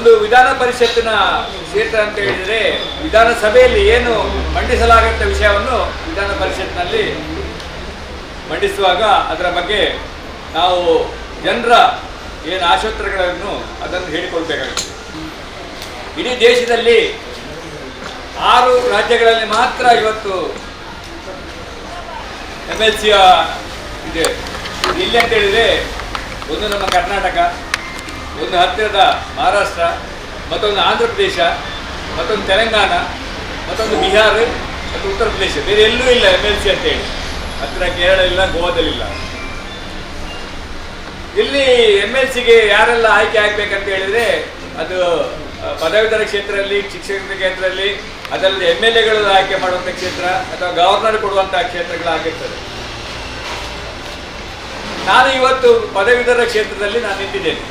ಒಂದು ವಿಧಾನ ಪರಿಷತ್ತಿನ ಕ್ಷೇತ್ರ ಅಂತ ಹೇಳಿದರೆ ವಿಧಾನಸಭೆಯಲ್ಲಿ ಏನು ಮಂಡಿಸಲಾಗತ್ತ ವಿಷಯವನ್ನು ವಿಧಾನ ಪರಿಷತ್ನಲ್ಲಿ ಮಂಡಿಸುವಾಗ ಅದರ ಬಗ್ಗೆ ನಾವು ಜನರ ಏನು ಆಶೋತ್ತರಗಳನ್ನು ಅದನ್ನು ಹೇಳಿಕೊಳ್ಬೇಕಾಗುತ್ತೆ. ಇಡೀ ದೇಶದಲ್ಲಿ ಆರು ರಾಜ್ಯಗಳಲ್ಲಿ ಮಾತ್ರ ಇವತ್ತು ಎಂ ಎಲ್ ಸಿಯ ಇದೆ. ಇಲ್ಲಿ ಅಂತ ಹೇಳಿದರೆ ಒಂದು ನಮ್ಮ ಕರ್ನಾಟಕ ಒಂದು ಹತ್ತಿರದ ಮಹಾರಾಷ್ಟ್ರ, ಮತ್ತೊಂದು ಆಂಧ್ರ ಪ್ರದೇಶ, ಮತ್ತೊಂದು ತೆಲಂಗಾಣ, ಮತ್ತೊಂದು ಬಿಹಾರ, ಮತ್ತು ಉತ್ತರ ಪ್ರದೇಶ. ಬೇರೆ ಎಲ್ಲೂ ಇಲ್ಲ ಎಂ ಎಲ್ ಸಿ ಅಂತೇಳಿ ಹತ್ತಿರ ಕೇರಳ ಇಲ್ಲ ಗೋವಾದಲ್ಲಿಲ್ಲ ಇಲ್ಲಿ. ಎಂ ಎಲ್ ಸಿಗೆ ಯಾರೆಲ್ಲ ಆಯ್ಕೆ ಆಗ್ಬೇಕಂತ ಹೇಳಿದ್ರೆ, ಅದು ಪದವೀಧರ ಕ್ಷೇತ್ರದಲ್ಲಿ, ಶಿಕ್ಷಕರ ಕ್ಷೇತ್ರದಲ್ಲಿ, ಅದರಲ್ಲಿ ಎಂ ಎಲ್ ಎಗಳು ಆಯ್ಕೆ ಮಾಡುವಂಥ ಕ್ಷೇತ್ರ, ಅಥವಾ ಗವರ್ನರ್ ಕೊಡುವಂತಹ ಕ್ಷೇತ್ರಗಳಾಗಿರ್ತದೆ ನಾನು ಇವತ್ತು ಪದವೀಧರ ಕ್ಷೇತ್ರದಲ್ಲಿ ನಾನು ನಿಂತಿದ್ದೇನೆ.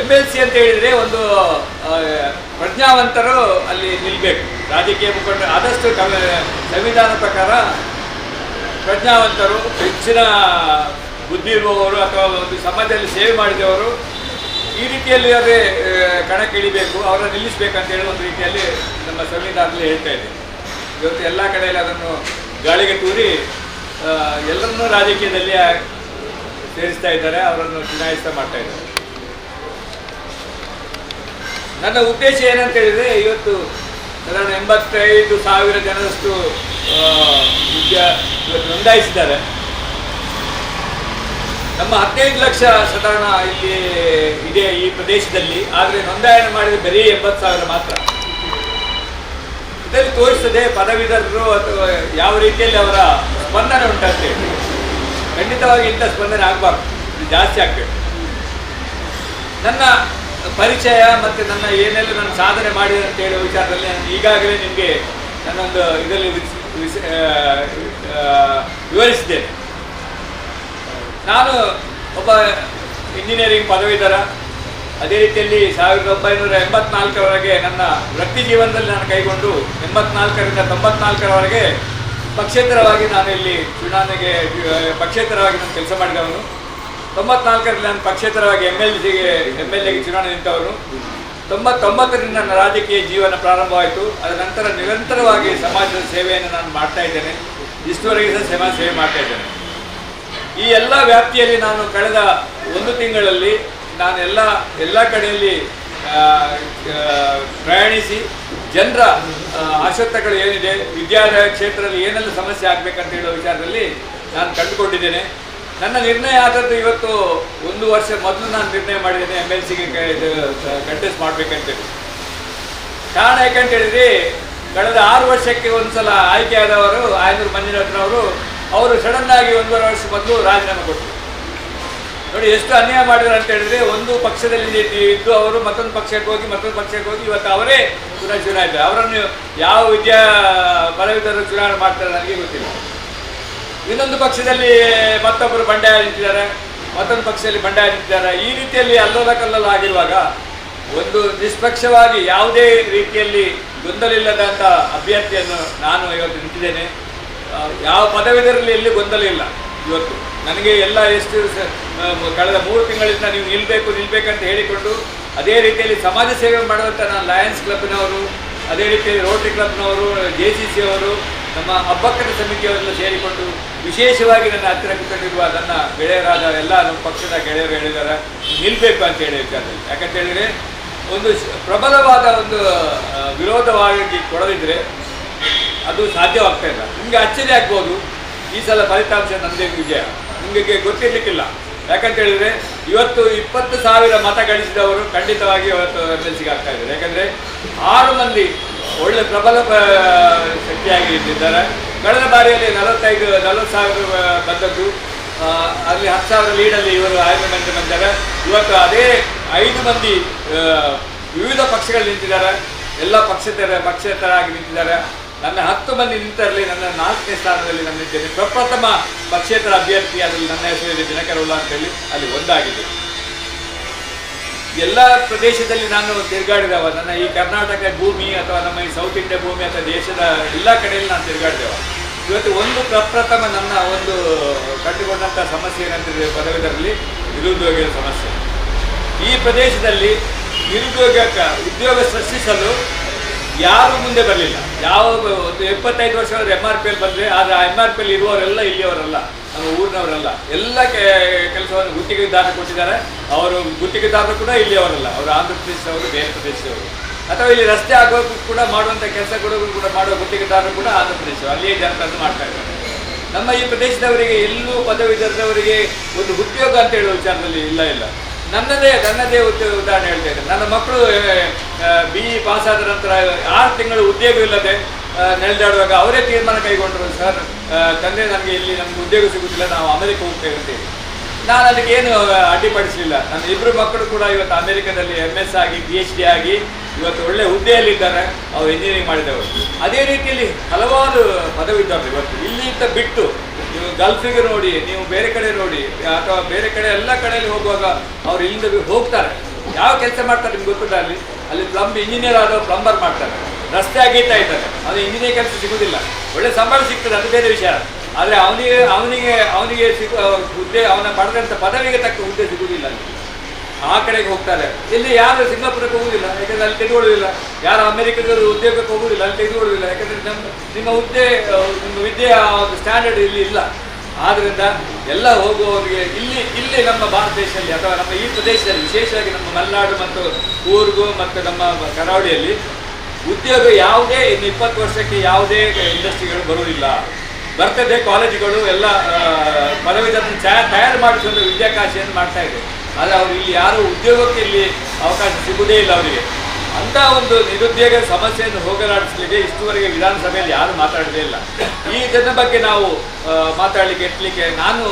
ಎಂ ಎಲ್ ಸಿ ಅಂತ ಹೇಳಿದ್ರೆ ಒಂದು ಪ್ರಜ್ಞಾವಂತರು ಅಲ್ಲಿ ನಿಲ್ಬೇಕು. ರಾಜಕೀಯ ಮುಖಂಡ, ಆದಷ್ಟು ಸಂವಿಧಾನ ಪ್ರಕಾರ ಪ್ರಜ್ಞಾವಂತರು, ಹೆಚ್ಚಿನ ಬುದ್ಧಿ ಇರುವವರು ಅಥವಾ ಒಂದು ಸಮಾಜದಲ್ಲಿ ಸೇವೆ ಮಾಡಿದವರು ಈ ರೀತಿಯಲ್ಲಿ ಅದೇ ಕಣಕ್ಕೆ ಕಣಕ್ಕಿಳಿಬೇಕು, ಅವರನ್ನು ನಿಲ್ಲಿಸಬೇಕಂತ ಹೇಳಿ ಒಂದು ರೀತಿಯಲ್ಲಿ ನಮ್ಮ ಸಂವಿಧಾನದಲ್ಲಿ ಹೇಳ್ತಾ ಇದೆ. ಇವತ್ತು ಎಲ್ಲ ಕಡೆಯಲ್ಲಿ ಅದನ್ನು ಗಾಳಿಗೆ ತೂರಿ ಎಲ್ಲರನ್ನೂ ರಾಜಕೀಯದಲ್ಲಿ ಸೇರಿಸ್ತಾ ಇದ್ದಾರೆ, ಅವರನ್ನು ಚುನಾಯಿಸ್ತಾ ಮಾಡ್ತಾ ಇದ್ದಾರೆ. ನನ್ನ ಉದ್ದೇಶ ಏನಂತ ಹೇಳಿದ್ರೆ, ಇವತ್ತು ಸಾಧಾರಣ ಎಂಬತ್ತೈದು ಸಾವಿರ ಜನರಷ್ಟು ವಿದ್ಯಾ ಇವತ್ತು ನೋಂದಾಯಿಸಿದ್ದಾರೆ. ನಮ್ಮ ಹದಿನೈದು ಲಕ್ಷ ಸಾಧಾರಣ ಇಲ್ಲಿ ಇದೆ ಈ ಪ್ರದೇಶದಲ್ಲಿ, ಆದರೆ ನೋಂದಾಯಣೆ ಮಾಡಿದ್ರೆ ಬರೀ ಎಂಬತ್ತು ಸಾವಿರ ಮಾತ್ರ. ಇದರಲ್ಲಿ ತೋರಿಸ್ತದೆ ಪದವೀಧರರು ಅಥವಾ ಯಾವ ರೀತಿಯಲ್ಲಿ ಅವರ ಸ್ಪಂದನೆ ಉಂಟಂತೇಳಿ ಖಂಡಿತವಾಗಿ ಇಂಥ ಸ್ಪಂದನೆ ಆಗಬಾರ್ದು. ಜಾಸ್ತಿ ಆಗಬೇಕು. ನನ್ನ ಪರಿಚಯ ಮತ್ತು ನನ್ನ ಏನೆಲ್ಲ ನಾನು ಸಾಧನೆ ಮಾಡಿದೆ ಅಂತ ಹೇಳೋ ವಿಚಾರದಲ್ಲಿ ನಾನು ಈಗಾಗಲೇ ನಿಮಗೆ ನನ್ನೊಂದು ಇದರಲ್ಲಿ ವಿವರಿಸಿದ್ದೇನೆ. ನಾನು ಒಬ್ಬ ಇಂಜಿನಿಯರಿಂಗ್ ಪದವೀಧರ. ಅದೇ ರೀತಿಯಲ್ಲಿ ಸಾವಿರದ ಒಂಬೈನೂರ ಎಂಬತ್ನಾಲ್ಕರವರೆಗೆ ನನ್ನ ವೃತ್ತಿ ಜೀವನದಲ್ಲಿ ನಾನು ಕೈಗೊಂಡು ಎಂಬತ್ನಾಲ್ಕರಿಂದ ತೊಂಬತ್ನಾಲ್ಕರವರೆಗೆ ಪಕ್ಷೇತರವಾಗಿ ನಾನು ಇಲ್ಲಿ ಚುನಾವಣೆಗೆ ಪಕ್ಷೇತರವಾಗಿ ನಾನು ಕೆಲಸ ಮಾಡಿದವನು. ತೊಂಬತ್ನಾಲ್ಕರಲ್ಲಿ ನಾನು ಪಕ್ಷೇತರವಾಗಿ ಎಂ ಎಲ್ ಸಿಗೆ ಎಂ ಎಲ್ ಎಗೆ ಚುನಾವಣೆ ನಿಂತವರು. ತೊಂಬತ್ತೊಂಬತ್ತರಿಂದ ನನ್ನ ರಾಜಕೀಯ ಜೀವನ ಪ್ರಾರಂಭವಾಯಿತು. ಅದರ ನಂತರ ನಿರಂತರವಾಗಿ ಸಮಾಜದ ಸೇವೆಯನ್ನು ನಾನು ಮಾಡ್ತಾ ಇದ್ದೇನೆ. ಇಷ್ಟುವರೆಗೆ ಸಹ ಸಮಾಜ ಸೇವೆ ಮಾಡ್ತಾ ಇದ್ದೇನೆ. ಈ ಎಲ್ಲ ವ್ಯಾಪ್ತಿಯಲ್ಲಿ ನಾನು ಕಳೆದ ಒಂದು ತಿಂಗಳಲ್ಲಿ ನಾನು ಎಲ್ಲ ಎಲ್ಲ ಕಡೆಯಲ್ಲಿ ಪ್ರಯಾಣಿಸಿ ಜನರ ಆ, ಏನಿದೆ ವಿದ್ಯಾಲಯ ಕ್ಷೇತ್ರದಲ್ಲಿ ಏನೆಲ್ಲ ಸಮಸ್ಯೆ ಆಗಬೇಕಂತ ಹೇಳೋ ವಿಚಾರದಲ್ಲಿ ನಾನು ಕಂಡುಕೊಂಡಿದ್ದೇನೆ. ನನ್ನ ನಿರ್ಣಯ ಆದದ್ದು ಇವತ್ತು ಒಂದು ವರ್ಷ ಮೊದಲು ನಾನು ನಿರ್ಣಯ ಮಾಡಿದ್ದೇನೆ ಎಂ ಎಲ್ ಸಿಗೆ ಕಂಟೆಸ್ಟ್ ಮಾಡ್ಬೇಕಂತೇಳಿ. ಕಾರಣ ಯಾಕಂತ ಹೇಳಿದ್ರೆ, ಕಳೆದ ಆರು ವರ್ಷಕ್ಕೆ ಒಂದ್ಸಲ ಆಯ್ಕೆ ಆದವರು, ಆಯನೂರು ಮಂಜುನಾಥನವರು, ಅವರು ಸಡನ್ ಆಗಿ ಒಂದೂವರೆ ವರ್ಷ ಮೊದಲು ರಾಜೀನಾಮೆ ಕೊಟ್ಟರು. ನೋಡಿ, ಎಷ್ಟು ಅನ್ಯಾಯ ಮಾಡಿದ್ರು ಅಂತ ಹೇಳಿದ್ರೆ, ಒಂದು ಪಕ್ಷದಲ್ಲಿ ಇದ್ದು ಅವರು ಮತ್ತೊಂದು ಪಕ್ಷಕ್ಕೆ ಹೋಗಿ, ಮತ್ತೊಂದು ಪಕ್ಷಕ್ಕೆ ಹೋಗಿ, ಇವತ್ತು ಅವರೇ ಪುನಃ ಚುನಾಯಿತಾರೆ ಅವರನ್ನು ಯಾವ ವಿದ್ಯಾ ಪದವೀಧರರು ಚುನಾವಣೆ ಮಾಡ್ತಾರೆ, ನನಗೆ ಗೊತ್ತಿಲ್ಲ. ಇನ್ನೊಂದು ಪಕ್ಷದಲ್ಲಿ ಮತ್ತೊಬ್ಬರು ಬಂಡಾಯ ನಿಂತಿದ್ದಾರೆ. ಮತ್ತೊಂದು ಪಕ್ಷದಲ್ಲಿ ಬಂಡಾಯ ನಿಂತಿದ್ದಾರೆ. ಈ ರೀತಿಯಲ್ಲಿ ಅಲ್ಲೋಲ ಕಲ್ಲೋಲ ಆಗಿರುವಾಗ ಒಂದು ನಿಷ್ಪಕ್ಷವಾಗಿ ಯಾವುದೇ ರೀತಿಯಲ್ಲಿ ಗೊಂದಲ ಇಲ್ಲದಂಥ ಅಭ್ಯರ್ಥಿಯನ್ನು ನಾನು ಇವತ್ತು ನಿಂತಿದ್ದೇನೆ. ಯಾವ ಪದವೀಧರಲ್ಲಿ ಎಲ್ಲಿ ಗೊಂದಲ ಇಲ್ಲ ಇವತ್ತು. ನನಗೆ ಎಲ್ಲ ಎಷ್ಟು ಕಳೆದ ಮೂರು ತಿಂಗಳಿಂದ ನೀವು ನಿಲ್ಲಬೇಕು ನಿಲ್ಲಬೇಕಂತ ಹೇಳಿಕೊಂಡು ಅದೇ ರೀತಿಯಲ್ಲಿ ಸಮಾಜ ಸೇವೆ ಮಾಡುವಂಥ ನಾನು ಲಯನ್ಸ್ ಕ್ಲಬ್ನವರು ಅದೇ ರೀತಿಯಲ್ಲಿ ರೋಟರಿ ಕ್ಲಬ್ನವರು ಜೆ ಸಿ ಸಿ ಅವರು ನಮ್ಮ ಅಬ್ಬಕ್ಕನ ಸಮಿತಿಯವರೆಲ್ಲ ಸೇರಿಕೊಂಡು ವಿಶೇಷವಾಗಿ ನನ್ನ ಹತ್ತಿರ ಕೂತ್ಕೊಂಡಿರುವ ನನ್ನ ಗೆಳೆಯರಾದ ಎಲ್ಲ ನಮ್ಮ ಪಕ್ಷದ ಗೆಳೆಯರು ಹೇಳಿದ್ದಾರೆ ನಿಲ್ಲಬೇಕು ಅಂತ ಹೇಳಿ ಯಾಕಂತ ಹೇಳಿದ್ರೆ, ಒಂದು ಪ್ರಬಲವಾದ ಒಂದು ವಿರೋಧವಾಗಿ ಕೊಡದಿದ್ರೆ ಅದು ಸಾಧ್ಯವಾಗ್ತಾ ಇಲ್ಲ. ನಿಮಗೆ ಅಚ್ಚರಿ ಆಗ್ಬೋದು. ಈ ಸಲ ಫಲಿತಾಂಶ ನಂದೇ ವಿಜಯ. ನಿಮಗೆ ಗೊತ್ತಿರ್ಲಿಕ್ಕಿಲ್ಲ. ಯಾಕಂತ ಹೇಳಿದ್ರೆ, ಇವತ್ತು ಇಪ್ಪತ್ತು ಸಾವಿರ ಮತ ಗಳಿಸಿದವರು ಖಂಡಿತವಾಗಿ ಇವತ್ತು ಎಂ ಎಲ್ ಸಿಗೆ ಆಗ್ತಾ ಇದ್ದಾರೆ. ಯಾಕಂದ್ರೆ ಆರು ಮಂದಿ ಒಳ್ಳೆ ಪ್ರಬಲ ಶಕ್ತಿಯಾಗಿ ಇಟ್ಟಿದ್ದಾರೆ ಕಳೆದ ಬಾರಿಯಲ್ಲಿ ನಲವತ್ತೈದು, ನಲವತ್ತು ಸಾವಿರ ಬಂದದ್ದು. ಅಲ್ಲಿ ಹತ್ತು ಸಾವಿರ ಲೀಡಲ್ಲಿ ಇವರು ಆಯ್ಕೆ ಮಂದಿ ಬಂದಿದ್ದಾರೆ. ಇವತ್ತು ಅದೇ ಐದು ಮಂದಿ ವಿವಿಧ ಪಕ್ಷಗಳು ನಿಂತಿದ್ದಾರೆ. ಎಲ್ಲ ಪಕ್ಷೇತರ, ಪಕ್ಷೇತರಾಗಿ ನಿಂತಿದ್ದಾರೆ. ನನ್ನ ಹತ್ತು ಮಂದಿ ನಿಂತರಲ್ಲಿ ನನ್ನ ನಾಲ್ಕನೇ ಸ್ಥಾನದಲ್ಲಿ ನಾನು ನಿಂತಿದ್ದೇನೆ. ಪ್ರಪ್ರಥಮ ಪಕ್ಷೇತರ ಅಭ್ಯರ್ಥಿ ಅದರಲ್ಲಿ ನನ್ನ ಹೆಸರಿನಲ್ಲಿ ದಿನಕರ ಅಂತೇಳಿ ಅಲ್ಲಿ ಒಂದಾಗಿದೆ. ಎಲ್ಲ ಪ್ರದೇಶದಲ್ಲಿ ನಾನು ತಿರುಗಾಡಿದವ. ನನ್ನ ಈ ಕರ್ನಾಟಕ ಭೂಮಿ ಅಥವಾ ನಮ್ಮ ಈ ಸೌತ್ ಇಂಡಿಯಾ ಭೂಮಿ ಅಥವಾ ದೇಶದ ಎಲ್ಲ ಕಡೆಯಲ್ಲಿ ನಾನು ತಿರುಗಾಡಿದವ. ಇವತ್ತು ಒಂದು ಪ್ರಪ್ರಥಮ ನನ್ನ ಒಂದು ಕಂಡುಕೊಂಡಂಥ ಸಮಸ್ಯೆ ಏನಂತಿದೆ ಪದವಿದರಲ್ಲಿ ನಿರುದ್ಯೋಗದ ಸಮಸ್ಯೆ. ಈ ಪ್ರದೇಶದಲ್ಲಿ ನಿರುದ್ಯೋಗ ಉದ್ಯೋಗ ಸೃಷ್ಟಿಸಲು ಯಾರು ಮುಂದೆ ಬರಲಿಲ್ಲ. ಯಾವ ಒಂದು ಎಪ್ಪತ್ತೈದು ವರ್ಷ ಎಂ ಆರ್ ಪಿ ಎಲ್ ಬಂದರೆ ಆದರೆ ಆ ಎಂ ಆರ್ ಪಿ ಎಲ್ ಇರುವವರೆಲ್ಲ ಇಲ್ಲಿಯವರಲ್ಲ. ನಮ್ಮ ಊರಿನವರಲ್ಲ. ಎಲ್ಲ ಕೆಲಸವನ್ನು ಗುತ್ತಿಗೆದಾರರು ಕೊಟ್ಟಿದ್ದಾರೆ. ಅವರು ಗುತ್ತಿಗೆದಾರರು ಕೂಡ ಇಲ್ಲಿಯವರಲ್ಲ. ಅವರು ಆಂಧ್ರ ಪ್ರದೇಶದವರು, ಬೇರೆ ಪ್ರದೇಶದವರು. ಅಥವಾ ಇಲ್ಲಿ ರಸ್ತೆ ಆಗೋಕ್ಕೂ ಕೂಡ ಮಾಡುವಂಥ ಕೆಲಸ ಕೂಡ ಮಾಡುವ ಗುತ್ತಿಗೆದಾರರು ಕೂಡ ಆಂಧ್ರ ಪ್ರದೇಶ ಅಲ್ಲಿಯೇ ಜನರನ್ನು ಮಾಡ್ತಾ ಇದ್ದಾರೆ. ನಮ್ಮ ಈ ಪ್ರದೇಶದವರಿಗೆ, ಎಲ್ಲೂ ಪದವೀಧರದವರಿಗೆ ಒಂದು ಉದ್ಯೋಗ ಅಂತ ಹೇಳುವ ವಿಚಾರದಲ್ಲಿ ಇಲ್ಲ ಇಲ್ಲ. ನನ್ನದೇ ನನ್ನದೇ ಉದ್ಯೋಗ ಉದಾಹರಣೆ ಹೇಳ್ತಾ ಇದ್ದಾರೆ ನನ್ನ ಮಕ್ಕಳು ಬಿ ಇ ಪಾಸ್ ಆದ ನಂತರ ಆರು ತಿಂಗಳು ಉದ್ಯೋಗ ನಡೆದಾಡುವಾಗ ಅವರೇ ತೀರ್ಮಾನ ಕೈಗೊಂಡರು ಸರ್. ತಂದೆ ನಮಗೆ ಇಲ್ಲಿ ನಮ್ಗೆ ಉದ್ಯೋಗ ಸಿಗುತ್ತಿಲ್ಲ ನಾವು ಅಮೆರಿಕ ಹೋಗ್ತೇವೆ ಅಂತೇಳಿ ನಾನು ಅದಕ್ಕೆ ಏನು ಅಡ್ಡಿಪಡಿಸಲಿಲ್ಲ. ನನ್ನ ಇಬ್ಬರು ಮಕ್ಕಳು ಕೂಡ ಇವತ್ತು ಅಮೆರಿಕದಲ್ಲಿ ಎಂ ಎಸ್ ಆಗಿ ಪಿ ಎಚ್ ಡಿ ಆಗಿ ಇವತ್ತು ಒಳ್ಳೆ ಹುದ್ದೆಯಲ್ಲಿದ್ದಾರೆ. ಅವರು ಇಂಜಿನಿಯರಿಂಗ್ ಮಾಡಿದವರು. ಅದೇ ರೀತಿಯಲ್ಲಿ ಹಲವಾರು ಪದವಿದ್ದಾರೆ ಇವತ್ತು. ಇಲ್ಲಿಂದ ಬಿಟ್ಟು ನೀವು ಗಲ್ಫಿಗೆ ನೋಡಿ, ನೀವು ಬೇರೆ ಕಡೆ ನೋಡಿ, ಅಥವಾ ಬೇರೆ ಕಡೆ ಎಲ್ಲ ಕಡೆಯಲ್ಲಿ ಹೋಗುವಾಗ ಅವ್ರು ಇಲ್ಲಿಂದ ಹೋಗ್ತಾರೆ. ಯಾವ ಕೆಲಸ ಮಾಡ್ತಾರೆ ನಿಮ್ಗೆ ಗೊತ್ತಿಲ್ಲ ಅಲ್ಲಿ? ಅಲ್ಲಿ ಪ್ಲಂಬ್ ಇಂಜಿನಿಯರ್ ಆದವರು ಪ್ಲಂಬರ್ ಮಾಡ್ತಾರೆ. ರಸ್ತೆ ಅಗೀತಾ ಇದ್ದಾನೆ. ಅದು ಇಂಜಿನಿಯರ್ ಕೆಲಸ ಸಿಗುದಿಲ್ಲ. ಒಳ್ಳೆ ಸಂಬಳ ಸಿಗ್ತದೆ, ಅದು ಬೇರೆ ವಿಷಯ. ಆದರೆ ಅವನಿಗೆ ಅವನಿಗೆ ಅವನಿಗೆ ಸಿಗ ಹುದ್ದೆ, ಅವನ ಪಡೆದಂಥ ಪದವಿಗೆ ತಕ್ಕ ಹುದ್ದೆ ಸಿಗುವುದಿಲ್ಲ ಅಲ್ಲಿ. ಆ ಕಡೆಗೆ ಹೋಗ್ತಾರೆ. ಇಲ್ಲಿ ಯಾರು ಸಿಂಗಾಪುರಕ್ಕೆ ಹೋಗುವುದಿಲ್ಲ ಯಾಕಂದ್ರೆ ಅಲ್ಲಿ ತೆಗೆದುಕೊಳ್ಳುವುದಿಲ್ಲ. ಯಾರು ಅಮೆರಿಕದ ಉದ್ಯೋಗಕ್ಕೆ ಹೋಗುವುದಿಲ್ಲ ಅಲ್ಲಿ ತೆಗೆದುಕೊಳ್ಳುವುದಿಲ್ಲ. ಯಾಕಂದ್ರೆ ನಮ್ಮ, ನಿಮ್ಮ ಹುದ್ದೆ ನಿಮ್ಮ ವಿದ್ಯೆಯ ಒಂದು ಸ್ಟ್ಯಾಂಡರ್ಡ್ ಇಲ್ಲಿ ಇಲ್ಲ. ಆದ್ರಿಂದ ಎಲ್ಲ ಹೋಗುವವರಿಗೆ ಇಲ್ಲಿ ಇಲ್ಲಿ ನಮ್ಮ ಭಾರತ ದೇಶದಲ್ಲಿ ಅಥವಾ ನಮ್ಮ ಈ ಪ್ರದೇಶದಲ್ಲಿ, ವಿಶೇಷವಾಗಿ ನಮ್ಮ ಮಲೆನಾಡು ಮತ್ತು ಕೂರ್ಗು ಮತ್ತು ನಮ್ಮ ಕರಾವಳಿಯಲ್ಲಿ ಉದ್ಯೋಗ ಯಾವುದೇ, ಇನ್ನು ಇಪ್ಪತ್ತು ವರ್ಷಕ್ಕೆ ಯಾವುದೇ ಇಂಡಸ್ಟ್ರಿಗಳು ಬರುವುದಿಲ್ಲ. ಬರ್ತದೆ ಕಾಲೇಜುಗಳು, ಎಲ್ಲ ಪದವೀಧರನ್ನು ತಯಾರು ಮಾಡಿಸುವಂಥ ವಿದ್ಯಾಕಾಶಿಯನ್ನು ಮಾಡ್ತಾ ಇದೆ. ಆದರೆ ಅವರು ಇಲ್ಲಿ ಯಾರು ಉದ್ಯೋಗಕ್ಕೆ ಇಲ್ಲಿ ಅವಕಾಶ ಸಿಗುವುದೇ ಇಲ್ಲ ಅವರಿಗೆ. ಅಂತ ಒಂದು ನಿರುದ್ಯೋಗ ಸಮಸ್ಯೆಯನ್ನು ಹೋಗಲಾಡಿಸಲಿಕ್ಕೆ ಇಷ್ಟುವರೆಗೆ ವಿಧಾನಸಭೆಯಲ್ಲಿ ಯಾರು ಮಾತಾಡದೇ ಇಲ್ಲ. ಈ ಜನ ಬಗ್ಗೆ ನಾವು ಮಾತಾಡಲಿಕ್ಕೆ, ಎತ್ತಲಿಕ್ಕೆ ನಾನು